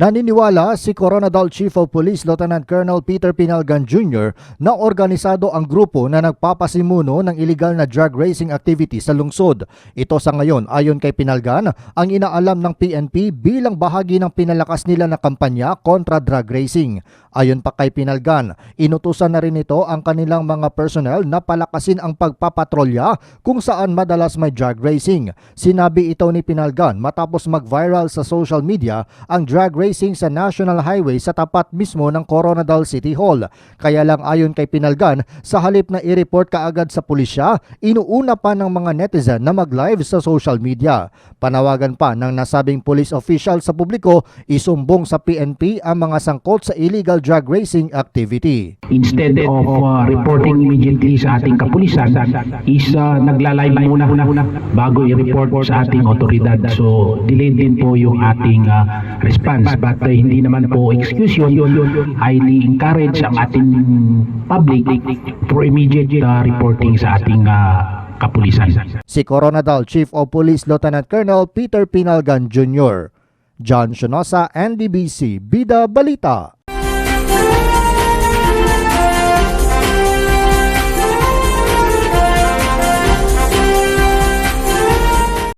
Naniniwala si Coronadal Chief of Police Lieutenant Colonel Peter Pinalgan Jr. na organisado ang grupo na nagpapasimuno ng illegal na drug racing activity sa lungsod. Ito sa ngayon ayon kay Pinalgan ang inaalam ng PNP bilang bahagi ng pinalakas nila na kampanya kontra drug racing. Ayon pa kay Pinalgan, inutusan na rin ito ang kanilang mga personnel na palakasin ang pagpapatrolya kung saan madalas may drug racing. Sinabi ito ni Pinalgan matapos mag-viral sa social media ang drug racing sa National Highway sa tapat mismo ng Coronadal City Hall. Kaya lang ayon kay Pinalgan, sa halip na i-report kaagad sa pulisya, inuuna pa ng mga netizen na mag-live sa social media. Panawagan pa ng nasabing police official sa publiko, isumbong sa PNP ang mga sangkot sa illegal drug racing activity. instead of uh, reporting immediately sa ating kapulisan is uh, nagla-live muna bago i-report sa ating otoridad so delayed din po yung ating uh, response but uh, hindi naman po excuse yun highly encourage ang ating public for immediate uh, reporting sa ating uh, kapulisan Si Coronadal Chief of Police Lieutenant Colonel Peter Pinalgan Jr. John Shonosa, NDBC, Bida Balita.